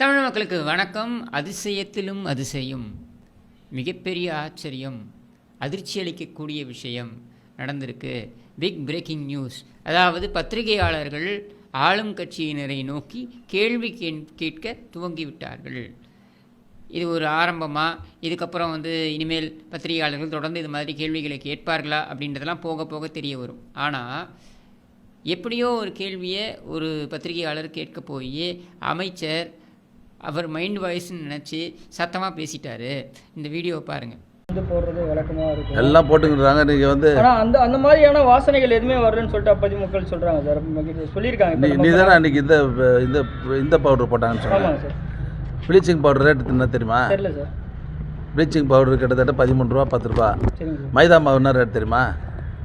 தமிழ் மக்களுக்கு வணக்கம். அதிசயத்திலும் அதிசயம். மிகப்பெரிய ஆச்சரியம். அதிர்ச்சி அளிக்கக்கூடிய விஷயம் நடந்திருக்கு. பிக் பிரேக்கிங் நியூஸ் அதாவது பத்திரிகையாளர்கள் ஆளும் கட்சியினரை நோக்கி கேள்வி கேட்க துவங்கிவிட்டார்கள். இது ஒரு ஆரம்பமாக இதுக்கப்புறம் வந்து இனிமேல் பத்திரிகையாளர்கள் தொடர்ந்து இது மாதிரி கேள்விகளை கேட்பார்களா? அப்படின்றதெல்லாம் போக போக தெரிய வரும். ஆனால் எப்படியோ ஒரு கேள்வியை ஒரு பத்திரிகையாளர் கேட்க போய் அமைச்சர் அவர் மைண்ட் வாய்ஸ்ன்னு நினச்சி சத்தமாக பேசிட்டாரு. இந்த வீடியோவை பாருங்கள் வந்து போடுறது வழக்கமாக இருக்கும். எல்லாம் போட்டுக்கிறாங்க நீங்கள் வந்து ஆனால் அந்த அந்த மாதிரியான வாசனைகள் எதுவுமே வரலன்னு சொல்லிட்டு அப்போதைக்கு மக்கள் சொல்கிறாங்க சார். சொல்லியிருக்காங்க. நீ தானே அன்றைக்கி இந்த இந்த இந்த பவுடர் போட்டாங்கன்னு சொன்னேன் ஆமாங்க சார். ப்ளீச்சிங் பவுடர் ரேட்டு என்ன தெரியுமா? தெரியல சார். ப்ளீச்சிங் பவுடர் கிட்டத்தட்ட பதிமூணு ரூபா பத்து ரூபா. மைதா மாவு என்ன ரேட் தெரியுமா?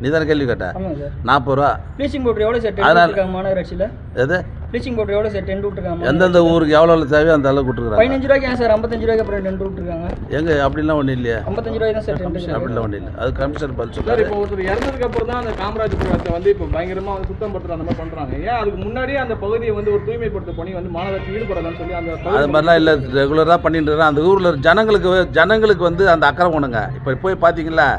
நீ தானே கேள்வி கேட்ட ஆமாங்க சார். நாற்பது ரூபா. ப்ளீச்சிங் பவுடர் எவ்வளோ சார்? அதனால- எது? ப்ளீச்சிங் பவுடர் எவ்வளோ சார் டென் விட்டுருக்காங்க எந்தெந்த ஊருக்கு எவ்வளோ எவ்வளோ தேவையோ அந்த அளவுக்கு விட்டுருக்குறாங்க பதினஞ்சு ரூபாய்க்கு சார் ஐம்பத்தஞ்சு ரூபாய்க்கு அப்புறம் டென் விட்டுருக்காங்க எங்க? அப்படிலாம் ஒன்றும் இல்லையே. ஐம்பத்தஞ்சு ரூபாய் தான் சார் டென் அப்படிலாம் ஒன்றும் இல்லை. அது கமிஷனர் பதில் சார் இப்போ ஒருத்தர் இறந்ததுக்கு அப்புறம் தான் அந்த காமராஜபுரத்தை வந்து இப்போ பயங்கரமா வந்து சுத்தம் படுத்துற அந்த மாதிரி பண்றாங்க. ஏன்? அதுக்கு முன்னாடியே அந்த பகுதியை வந்து ஒரு தூய்மைப்படுத்த பணி வந்து மாநகராட்சி ஈடுபடலாம்னு சொல்லி அந்த அது மாதிரிலாம் இல்லை. ரெகுலராக பண்ணிட்டு அந்த ஊரில் ஜனங்களுக்கு ஜனங்களுக்கு வந்து அந்த அக்கறை உணுங்க இப்போ போய் பார்த்தீங்களா?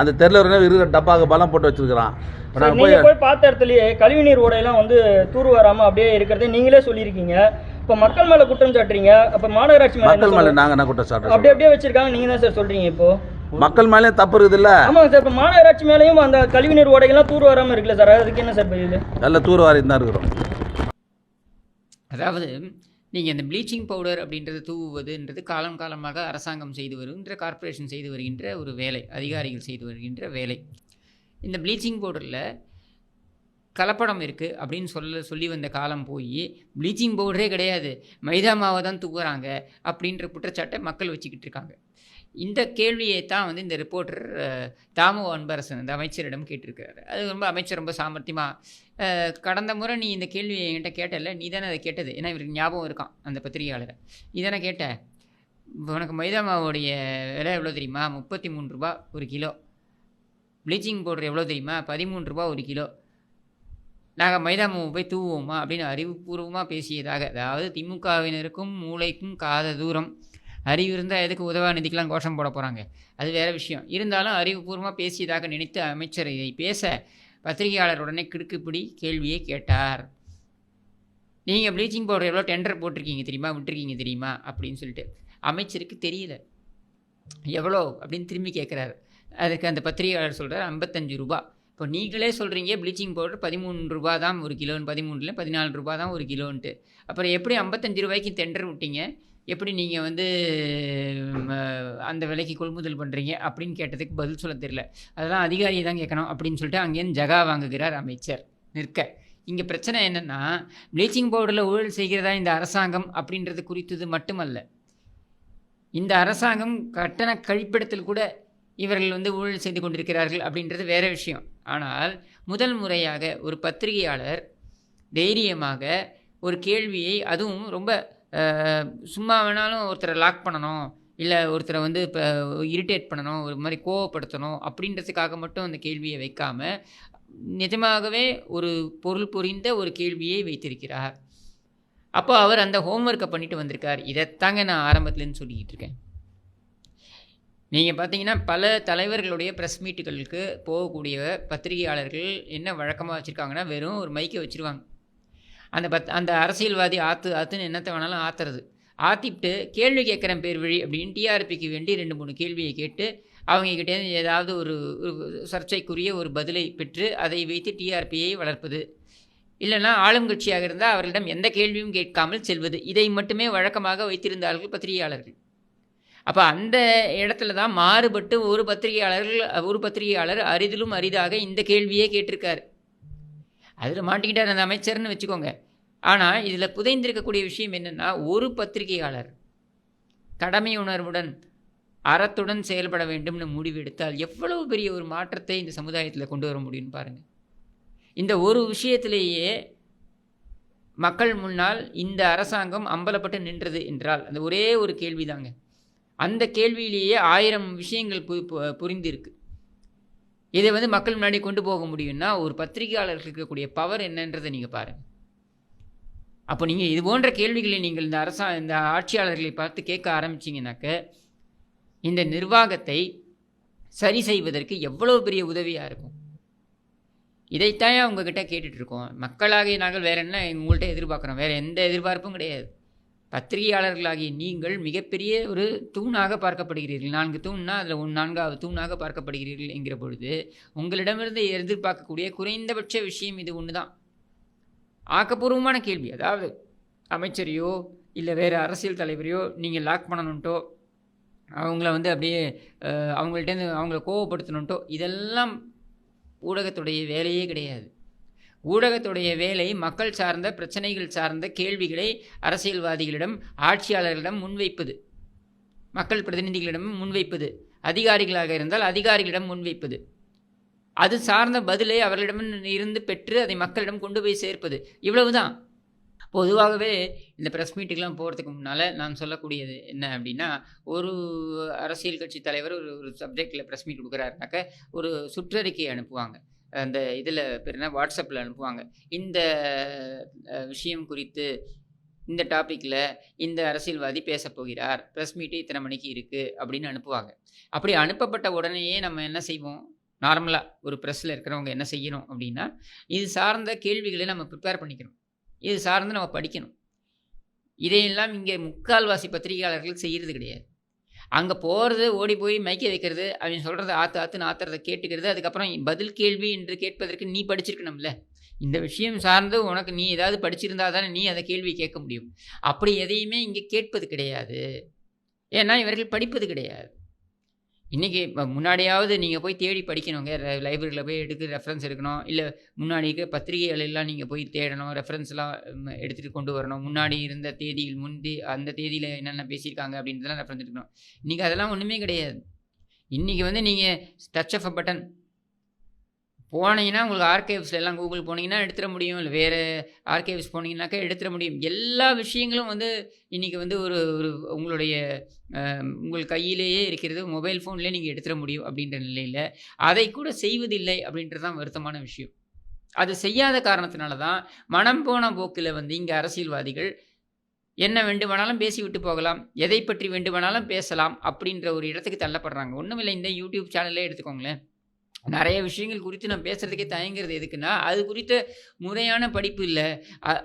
அந்த தெருல இருக்கிற டப்பாக்கு பலம் போட்டு வச்சிருக்கிறான். நாங்கள் போய் பார்த்த இடத்துலயே கழிவுநீர் ஓடையெல்லாம் வந்து தூர் வராமல் அப்படியே இருக்கிறதே நீங்களே சொல்லியிருக்கீங்க. இப்போ மக்கள் மேலே குற்றம் சாட்டுறீங்க. அப்போ மாநகராட்சி மேலே மக்கள் மேலே நாங்கள் என்ன குற்றம் அப்படியே சாட்டுறோம் அப்படியே வச்சிருக்காங்க. நீங்கள் தான் சார் சொல்கிறீங்க இப்போ. மக்கள் மேலே தப்பு இருக்குதுல்ல? ஆமாங்க சார் இப்போ மாநகராட்சி மேலேயும் அந்த கழிவுநீர் ஓடைகள்லாம் தூர் வராமல் இருக்குல்ல சார் அதுக்கு என்ன சார் பதில்? நல்ல தூர்வாரி தான் இருக்கிறோம். அதாவது நீங்கள் இந்த ப்ளீச்சிங் பவுடர் அப்படின்றது தூவுவதுன்றது காலம் காலமாக அரசாங்கம் செய்து வருகின்ற கார்ப்பரேஷன் செய்து வருகின்ற ஒரு வேலை அதிகாரிகள் செய்து வருகின்ற வேலை. இந்த ப்ளீச்சிங் பவுடரில் கலப்படம் இருக்குது அப்படின்னு சொல்ல சொல்லி வந்த காலம் போய் ப்ளீச்சிங் பவுடரே கிடையாது மைதா மாவை தான் தூக்குறாங்க அப்படின்ற குற்றச்சாட்டை மக்கள் வச்சுக்கிட்டு இருக்காங்க. இந்த கேள்வியை தான் வந்து இந்த ரிப்போர்ட்டர் தாமு அன்பரசன் இந்த அமைச்சரிடம் கேட்டிருக்காரு அது ரொம்ப அமைச்சர் ரொம்ப சாமர்த்தியமாக கடந்த முறை நீ இந்த கேள்வியை என்கிட்ட கேட்டல நீ தானே அதை கேட்டது. ஏன்னா இவருக்கு ஞாபகம் இருக்கான் அந்த பத்திரிகையாளரை. நீ தானே கேட்ட? உனக்கு மைதா மாவுடைய விலை எவ்வளோ தெரியுமா? முப்பத்தி மூணு ரூபா ஒரு கிலோ. ப்ளீச்சிங் பவுடர் எவ்வளோ தெரியுமா? பதிமூணு ரூபா ஒரு கிலோ. நாங்கள் மைதா மாவு போய் தூவுவோமா? அப்படின்னு அறிவுபூர்வமாக பேசியதாக அதாவது திமுகவினருக்கும் மூளைக்கும் காத தூரம். அறிவு இருந்தால் எதுக்கு உதவாநிதிக்கெலாம் கோஷம் போட போகிறாங்க அது வேறு விஷயம். இருந்தாலும் அறிவுபூர்வமாக பேசியதாக நினைத்து அமைச்சர் இதை பேச பத்திரிகையாளர் உடனே கிடுக்குப்பிடி கேள்வியை கேட்டார். நீங்கள் ப்ளீச்சிங் பவுடர் எவ்வளோ டெண்டர் போட்டிருக்கீங்க தெரியுமா? விட்டுருக்கீங்க தெரியுமா? அப்படின்னு சொல்லிட்டு. அமைச்சருக்கு தெரியல. எவ்வளோ? அப்படின்னு திரும்பி கேட்குறாரு அதுக்கு அந்த பத்திரிகையாளர் சொல்கிறார் ஐம்பத்தஞ்சு ரூபா. இப்போ நீங்களே சொல்கிறீங்க ப்ளீச்சிங் பவுடர் பதிமூணு ரூபா தான் ஒரு கிலோன்னு பதிமூணுல பதினாலு ரூபா தான் ஒரு கிலோன்ட்டு. அப்புறம் எப்படி ஐம்பத்தஞ்சு ரூபாய்க்கு டெண்டர் விட்டீங்க? எப்படி நீங்கள் வந்து அந்த விலைக்கு கொள்முதல் பண்ணுறீங்க அப்படின்னு கேட்டதுக்கு பதில் சொல்ல தெரியல. அதெல்லாம் அதிகாரியை தான் கேட்கணும் அப்படின்னு சொல்லிட்டு அங்கேருந்து ஜகா வாங்குகிறார் அமைச்சர் நிற்க. இங்கே பிரச்சனை என்னென்னா ப்ளீச்சிங் பவுடரில் ஊழல் செய்கிறதா இந்த அரசாங்கம் அப்படின்றது குறித்தது மட்டுமல்ல. இந்த அரசாங்கம் கட்டண கழிப்பிடத்தில் கூட இவர்கள் வந்து ஊழல் செய்து கொண்டிருக்கிறார்கள் அப்படின்றது வேற விஷயம். ஆனால் முதல் முறையாக ஒரு பத்திரிகையாளர் தைரியமாக ஒரு கேள்வியை அதுவும் ரொம்ப சும்மா வேணாலும் ஒருத்தரை லாக் பண்ணணும் இல்லை ஒருத்தரை வந்து இப்போ இரிட்டேட் பண்ணணும் ஒரு மாதிரி கோவப்படுத்தணும் அப்படின்றதுக்காக மட்டும் அந்த கேள்வியை வைக்காம நிஜமாகவே ஒரு பொருள் புரிந்த ஒரு கேள்வியை வைத்திருக்கிறார். அப்போ அவர் அந்த ஹோம்ஒர்க்கை பண்ணிட்டு வந்திருக்கார். இதைத்தாங்க நான் ஆரம்பத்துலேருந்து சொல்லிக்கிட்டு இருக்கேன். நீங்கள் பார்த்தீங்கன்னா பல தலைவர்களுடைய ப்ரெஸ் மீட்டுகளுக்கு போகக்கூடிய பத்திரிகையாளர்கள் என்ன வழக்கமாக வச்சுருக்காங்கன்னா வெறும் ஒரு மைக்கை வச்சுருவாங்க. அந்த பத் அந்த அரசியல்வாதி ஆற்று ஆற்றுன்னு என்னத்தை வேணாலும் ஆத்துறது. ஆத்திட்டு கேள்வி கேட்குறேன் பேர் வழி அப்படின்னு டிஆர்பிக்கு வேண்டி ரெண்டு மூணு கேள்வியை கேட்டு அவங்கக்கிட்டேருந்து ஏதாவது ஒரு சர்ச்சைக்குரிய ஒரு பதிலை பெற்று அதை வைத்து டிஆர்பியை வளர்ப்பது. இல்லைன்னா ஆளுங்கட்சியாக இருந்தால் அவர்களிடம் எந்த கேள்வியும் கேட்காமல் செல்வது. இதை மட்டுமே வழக்கமாக வைத்திருந்தார்கள் பத்திரிகையாளர்கள். அப்போ அந்த இடத்துல தான் மாறுபட்டு ஒரு பத்திரிகையாளர்கள் ஒரு பத்திரிகையாளர் அரிதிலும் அரிதாக இந்த கேள்வியே கேட்டிருக்காரு. அதில் மாட்டிக்கிட்டார் அந்த அமைச்சர்னு வச்சுக்கோங்க. ஆனால் இதில் புதைந்திருக்கக்கூடிய விஷயம் என்னென்னா ஒரு பத்திரிகையாளர் கடமை உணர்வுடன் அறத்துடன் செயல்பட வேண்டும்னு முடிவெடுத்தால் எவ்வளவு பெரிய ஒரு மாற்றத்தை இந்த சமுதாயத்தில் கொண்டு வர முடியும்னு பாருங்கள் இந்த ஒரு விஷயத்திலேயே மக்கள் முன்னால் இந்த அரசாங்கம் அம்பலப்பட்டு நின்றது என்றால் அந்த ஒரே ஒரு கேள்விதாங்க. அந்த கேள்வியிலேயே ஆயிரம் விஷயங்கள் பு பு- புரிந்திருக்கு. இதை வந்து மக்கள் முன்னாடி கொண்டு போக முடியும்னா ஒரு பத்திரிகையாளர்களுக்கு இருக்கக்கூடிய பவர் என்னன்றதை நீங்கள் பாருங்கள் அப்போ நீங்கள் இது போன்ற கேள்விகளை நீங்கள் இந்த அரசா இந்த ஆட்சியாளர்களை பார்த்து கேட்க ஆரம்பிச்சிங்கனாக்க இந்த நிர்வாகத்தை சரி செய்வதற்கு எவ்வளோ பெரிய உதவியாக இருக்கும்? இதைத்தான் உங்ககிட்ட கேட்டுட்ருக்கோம் மக்களாகிய நாங்கள் வேற என்ன உங்கள்கிட்ட எதிர்பார்க்குறோம்? வேறு எந்த எதிர்பார்ப்பும் கிடையாது. பத்திரிகையாளர்களாகிய நீங்கள் மிகப்பெரிய ஒரு தூணாக பார்க்கப்படுகிறீர்கள். நான்கு தூண்னா அதில் ஒன் நான்காவது தூணாக பார்க்கப்படுகிறீர்கள் என்கிற பொழுது உங்களிடமிருந்து எதிர்பார்க்கக்கூடிய குறைந்தபட்ச விஷயம் இது ஒன்று தான் ஆக்கப்பூர்வமான கேள்வி. அதாவது அமைச்சரையோ இல்லை வேறு அரசியல் தலைவரையோ நீங்கள் லாக் பண்ணணுன்ட்டோ அவங்கள வந்து அப்படியே அவங்கள்ட்டேருந்து அவங்கள கோவப்படுத்தணுன்ட்டோ இதெல்லாம் ஊடகத்துடைய வேலையே கிடையாது. ஊடகத்துடைய வேலை மக்கள் சார்ந்த பிரச்சனைகள் சார்ந்த கேள்விகளை அரசியல்வாதிகளிடம் ஆட்சியாளர்களிடம் முன்வைப்பது. மக்கள் பிரதிநிதிகளிடம் முன்வைப்பது. அதிகாரிகளாக இருந்தால் அதிகாரிகளிடம் முன்வைப்பது. அது சார்ந்த பதிலை அவர்களிடம் இருந்து பெற்று அதை மக்களிடம் கொண்டு போய் சேர்ப்பது. இவ்வளவுதான். பொதுவாகவே இந்த ப்ரெஸ் மீட்டுக்கெலாம் போகிறதுக்கு முன்னால் நான் சொல்லக்கூடியது என்ன அப்படின்னா ஒரு அரசியல் கட்சி தலைவர் ஒரு ஒரு சப்ஜெக்டில் ப்ரெஸ் மீட் கொடுக்குறாருனாக்க ஒரு சுற்றறிக்கை அனுப்புவாங்க. அந்த இதில் பேர் என்ன? வாட்ஸ்அப்பில் அனுப்புவாங்க. இந்த விஷயம் குறித்து இந்த டாப்பிக்கில் இந்த அரசியல்வாதி பேசப்போகிறார் ப்ரெஸ் மீட்டு இத்தனை மணிக்கு இருக்குது அப்படின்னு அனுப்புவாங்க. அப்படி அனுப்பப்பட்ட உடனேயே நம்ம என்ன செய்வோம்? நார்மலாக ஒரு ப்ரெஸ்ஸில் இருக்கிறவங்க என்ன செய்யணும் அப்படின்னா இது சார்ந்த கேள்விகளை நம்ம ப்ரிப்பேர் பண்ணிக்கணும். இது சார்ந்து நம்ம படிக்கணும். இதையெல்லாம் இங்கே முக்கால்வாசி பத்திரிகையாளர்கள் செய்கிறது கிடையாது. அங்கே போகிறது ஓடி போய் மைக்க வைக்கிறது அவன் சொல்கிறத ஆற்று ஆற்றுன்னு ஆத்துறதை கேட்டுக்கிறது அதுக்கப்புறம் பதில் கேள்வி என்று கேட்பதற்கு நீ படிச்சிருக்கணும்ல. இந்த விஷயம் சார்ந்து உனக்கு நீ ஏதாவது படிச்சிருந்தா தானே நீ அதை கேள்வி கேட்க முடியும். அப்படி எதையுமே இங்கே கேட்பது கிடையாது. ஏன்னா இவர்கள் படிப்பது கிடையாது. இன்றைக்கி முன்னாடியாவது நீங்கள் போய் தேடி படிக்கணுங்க. லைப்ரரியில் போய் எடுத்து ரெஃபரன்ஸ் எடுக்கணும். இல்லை முன்னாடி இருக்க பத்திரிகைகள் எல்லாம் நீங்கள் போய் தேடணும் ரெஃபரன்ஸ்லாம் எடுத்துகிட்டு கொண்டு வரணும். முன்னாடி இருந்த தேதியில் முந்தி அந்த தேதியில் என்னென்ன பேசியிருக்காங்க அப்படின்றதெல்லாம் ரெஃபரன்ஸ் எடுக்கணும். இன்றைக்கி அதெல்லாம் ஒன்றுமே கிடையாது. இன்றைக்கி வந்து நீங்கள் டச் ஆஃப் அ பட்டன் போனீங்கன்னா உங்களுக்கு ஆர்கைவ்ஸ்ல எல்லாம் கூகுள் போனீங்கன்னா எடுத்துட முடியும். இல்லை வேறு ஆர்கைவ்ஸ் போனீங்கன்னாக்கா எடுத்துட முடியும். எல்லா விஷயங்களும் வந்து இன்றைக்கி வந்து ஒரு ஒரு உங்களுடைய உங்கள் கையிலேயே இருக்கிறது. மொபைல் ஃபோன்லேயே நீங்கள் எடுத்துட முடியும் அப்படின்ற நிலையில் அதை கூட செய்வதில்லை அப்படின்றது தான் வருத்தமான விஷயம். அது செய்யாத காரணத்தினால தான் மனம் போன போக்கில் வந்து இங்கே அரசியல்வாதிகள் என்ன வேண்டுமானாலும் பேசி விட்டு போகலாம். எதை பற்றி வேண்டுமானாலும் பேசலாம் அப்படின்ற ஒரு இடத்துக்கு தள்ளப்படுறாங்க. ஒன்றும் இல்லை இந்த யூடியூப் சேனல்லே எடுத்துக்கோங்களேன். நிறைய விஷயங்கள் குறித்து நான் பேசுகிறதுக்கே தயங்குறது எதுக்குன்னா அது குறித்த முறையான படிப்பு இல்லை.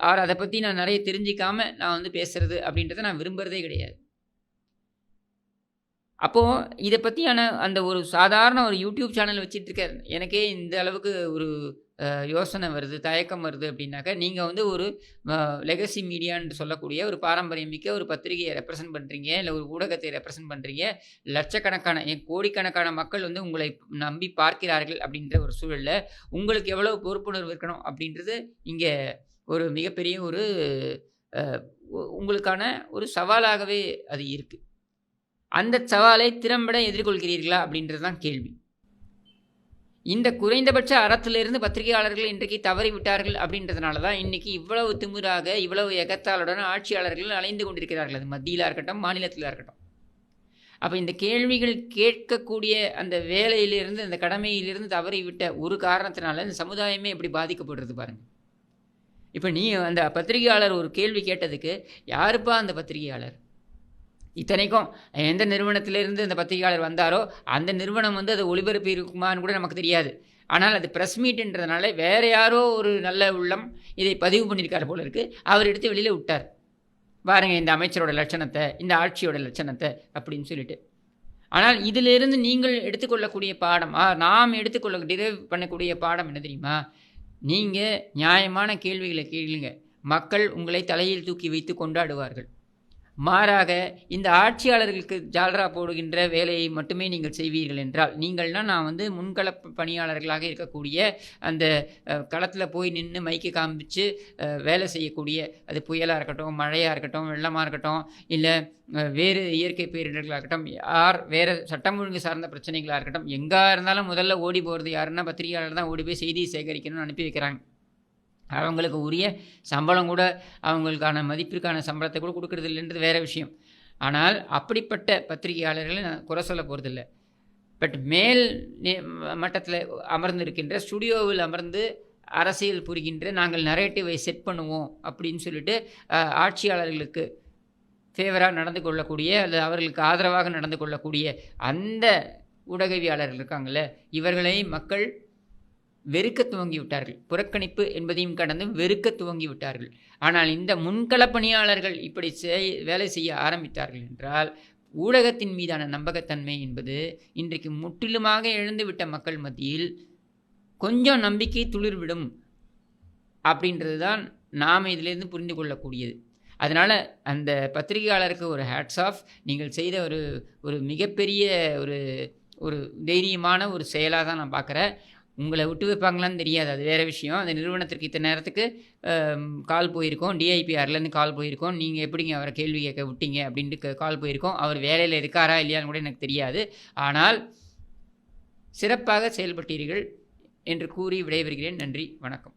ஆர் அதை பற்றி நான் நிறைய தெரிஞ்சிக்காம நான் வந்து பேசுகிறது அப்படின்றத நான் விரும்புகிறதே கிடையாது. அப்போது இதை பற்றியான அந்த ஒரு சாதாரண ஒரு யூடியூப் சேனல் வச்சிட்டு எனக்கே இந்த அளவுக்கு ஒரு யோசனை வருது தயக்கம் வருது அப்படின்னாக்கா நீங்கள் வந்து ஒரு லெகசி மீடியான்னு சொல்லக்கூடிய ஒரு பாரம்பரியமிக்க ஒரு பத்திரிகையை ரெப்ரசன்ட் பண்ணுறீங்க இல்லை ஒரு ஊடகத்தை ரெப்ரசன்ட் பண்ணுறீங்க லட்சக்கணக்கான ஏன் கோடிக்கணக்கான மக்கள் வந்து உங்களை நம்பி பார்க்கிறார்கள் அப்படின்ற ஒரு சூழலில் உங்களுக்கு எவ்வளோ பொறுப்புணர்வு இருக்கணும் அப்படின்றது இங்கே ஒரு மிகப்பெரிய ஒரு உங்களுக்கான ஒரு சவாலாகவே அது இருக்குது அந்த சவாலை திறம்பட எதிர்கொள்கிறீர்களா அப்படின்றது தான் கேள்வி. இந்த குறைந்தபட்ச அறத்திலிருந்து பத்திரிகையாளர்கள் இன்றைக்கு தவறி விட்டார்கள் அப்படின்றதுனால தான் இன்னைக்கு இவ்வளவு திமிராக இவ்வளவு எகத்தாளுடன் ஆட்சியாளர்கள் அலைந்து கொண்டிருக்கிறார்கள். அது மத்தியிலாக இருக்கட்டும் மாநிலத்தில் இருக்கட்டும். அப்போ இந்த கேள்விகள் கேட்கக்கூடிய அந்த வேலையிலிருந்து அந்த கடமையிலிருந்து தவறி விட்ட ஒரு காரணத்தினால இந்த சமுதாயமே எப்படி பாதிக்கப்படுறது பாருங்கள் இப்போ நீ அந்த பத்திரிகையாளர் ஒரு கேள்வி கேட்டதுக்கு யாருப்பா அந்த பத்திரிகையாளர்? இத்தனைக்கும் எந்த நிறுவனத்திலிருந்து அந்த பத்திரிகையாளர் வந்தாரோ அந்த நிறுவனம் வந்து அது ஒளிபரப்பி இருக்குமான்னு கூட நமக்கு தெரியாது. ஆனால் அது ப்ரெஸ் மீட்டுன்றதுனால வேறு யாரோ ஒரு நல்ல உள்ளம் இதை பதிவு பண்ணியிருக்காரு போல இருக்குது அவர் எடுத்து வெளியில் விட்டார். பாருங்கள் இந்த அமைச்சரோட லட்சணத்தை இந்த ஆட்சியோட லட்சணத்தை அப்படின்னு சொல்லிட்டு. ஆனால் இதிலிருந்து நீங்கள் எடுத்துக்கொள்ளக்கூடிய பாடம் நாம் எடுத்துக்கொள்ள டிரைவ் பண்ணக்கூடிய பாடம் என்ன தெரியுமா? நீங்கள் நியாயமான கேள்விகளை கேளுங்க. மக்கள் உங்களை தலையில் தூக்கி வைத்து கொண்டாடுவார்கள். மாறாக இந்த ஆட்சியாளர்களுக்கு ஜால்ரா போடுகின்ற வேலையை மட்டுமே நீங்கள் செய்வீர்கள் என்றால் நீங்கள்னால் நான் வந்து முன்கள பணியாளர்களாக இருக்கக்கூடிய அந்த களத்தில் போய் நின்று மைக்கு காமிச்சு வேலை செய்யக்கூடிய அது புயலாக இருக்கட்டும் மழையாக இருக்கட்டும் வெள்ளமாக இருக்கட்டும் இல்லை வேறு இயற்கை பேரிடர்களாக இருக்கட்டும் யார் வேறு சட்டம் ஒழுங்கு சார்ந்த பிரச்சனைகளாக இருக்கட்டும் எங்கே இருந்தாலும் முதல்ல ஓடி போகிறது யாருன்னா பத்திரிகையாளர் தான் ஓடி போய் செய்தி சேகரிக்கணும்னு அனுப்பி வைக்கிறாங்க. அவங்களுக்கு உரிய சம்பளம் கூட அவங்களுக்கான மதிப்பிற்கான சம்பளத்தை கூட கொடுக்கறது இல்லைன்றது வேற விஷயம். ஆனால் அப்படிப்பட்ட பத்திரிகையாளர்களை நான் குறை சொல்ல போகிறதில்ல பட் மேல் மட்டத்தில் அமர்ந்து இருக்கின்ற ஸ்டுடியோவில் அமர்ந்து அரசியல் புரிகின்ற நாங்கள் நரேட்டிவை செட் பண்ணுவோம் அப்படின்னு சொல்லிட்டு ஆட்சியாளர்களுக்கு ஃபேவராக நடந்து கொள்ளக்கூடிய அல்லது அவர்களுக்கு ஆதரவாக நடந்து கொள்ளக்கூடிய அந்த ஊடகவியாளர்கள் இருக்காங்கல்ல இவர்களை மக்கள் வெறுக்க துவங்கி விட்டார்கள் புறக்கணிப்பு என்பதையும் கடந்து வெறுக்க துவங்கி விட்டார்கள் ஆனால் இந்த முன்கள பணியாளர்கள் இப்படி செய் வேலை செய்ய ஆரம்பித்தார்கள் என்றால் ஊடகத்தின் மீதான நம்பகத்தன்மை என்பது இன்றைக்கு முற்றிலுமாக இழந்துவிட்ட மக்கள் மத்தியில் கொஞ்சம் நம்பிக்கை துளிர்விடும் அப்படின்றது தான் நாம் இதிலிருந்து புரிந்து கொள்ளக்கூடியது. அதனால் அந்த பத்திரிகையாளருக்கு ஒரு ஹேட்ஸ் ஆஃப் நீங்கள் செய்த ஒரு ஒரு மிகப்பெரிய ஒரு ஒரு தைரியமான ஒரு செயலாக தான் நான் பார்க்குறேன். உங்களை விட்டு வைப்பாங்களான்னு தெரியாது. அது வேறு விஷயம். அந்த நிறுவனத்திற்கு இத்தனை நேரத்துக்கு கால் போயிருக்கோம். டிஐபிஆர்லேருந்து கால் போயிருக்கோம். நீங்கள் எப்படிங்க அவரை கேள்வி கேட்க விட்டீங்க அப்படின்ட்டு கால் போயிருக்கோம். அவர் வேலையில் இருக்காரா இல்லையான்னு கூட எனக்கு தெரியாது. ஆனால் சிறப்பாக செயல்பட்டீர்கள் என்று கூறி விடைபெறுகிறேன். நன்றி. வணக்கம்.